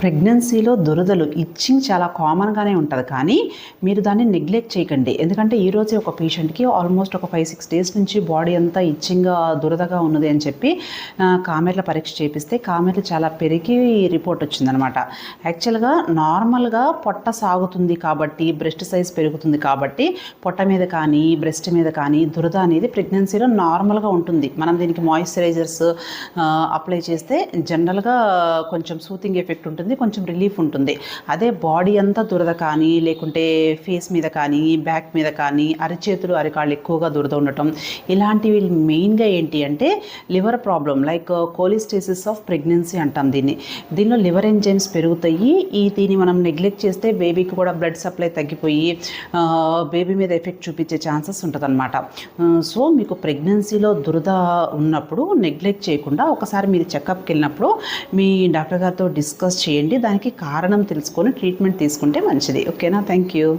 ప్రెగ్నెన్సీలో దురదలు ఇచ్చింగ్ చాలా కామన్గానే ఉంటుంది. కానీ మీరు దాన్ని నెగ్లెక్ట్ చేయకండి. ఎందుకంటే ఈరోజే ఒక పేషెంట్కి ఆల్మోస్ట్ ఒక ఫైవ్ సిక్స్ డేస్ నుంచి బాడీ అంతా ఇచ్చింగ్గా దురదగా ఉన్నది అని చెప్పి కామెర్ల పరీక్ష చేపిస్తే కామెర్లు చాలా పెరిగి రిపోర్ట్ వచ్చిందనమాట. యాక్చువల్గా నార్మల్గా పొట్ట సాగుతుంది కాబట్టి బ్రెస్ట్ సైజ్ పెరుగుతుంది కాబట్టి పొట్ట మీద కానీ బ్రెస్ట్ మీద కానీ దురద అనేది ప్రెగ్నెన్సీలో నార్మల్గా ఉంటుంది. మనం దీనికి మాయిశ్చరైజర్స్ అప్లై చేస్తే జనరల్గా కొంచెం సూతింగ్ ఎఫెక్ట్ ఉంటుంది. కొంచెం రిలీఫ్ ఉంటుంది. అదే బాడీ అంతా దురద కానీ లేకుంటే ఫేస్ మీద కానీ బ్యాక్ మీద కానీ అరిచేతులు అరికాళ్ళు ఎక్కువగా దురద ఉండటం ఇలాంటివి మెయిన్గా ఏంటి అంటే liver problem like cholestasis of pregnancy అంటాం దీన్ని. దీనిలో లివర్ ఎంజైమ్స్ పెరుగుతాయి. ఈ దీన్ని మనం నెగ్లెక్ట్ చేస్తే బేబీకి కూడా బ్లడ్ సప్లై తగ్గిపోయి బేబీ మీద ఎఫెక్ట్ చూపించే ఛాన్సెస్ ఉంటుందన్నమాట. సో మీకు ప్రెగ్నెన్సీలో దురద ఉన్నప్పుడు నెగ్లెక్ట్ చేయకుండా ఒకసారి మీరు చెకప్కి వెళ్ళినప్పుడు మీ డాక్టర్ గారితో డిస్కస్ చేయండి. చేయండి. దానికి కారణం తెలుసుకొని ట్రీట్మెంట్ తీసుకుంటే మంచిది. ఓకేనా థ్యాంక్ యూ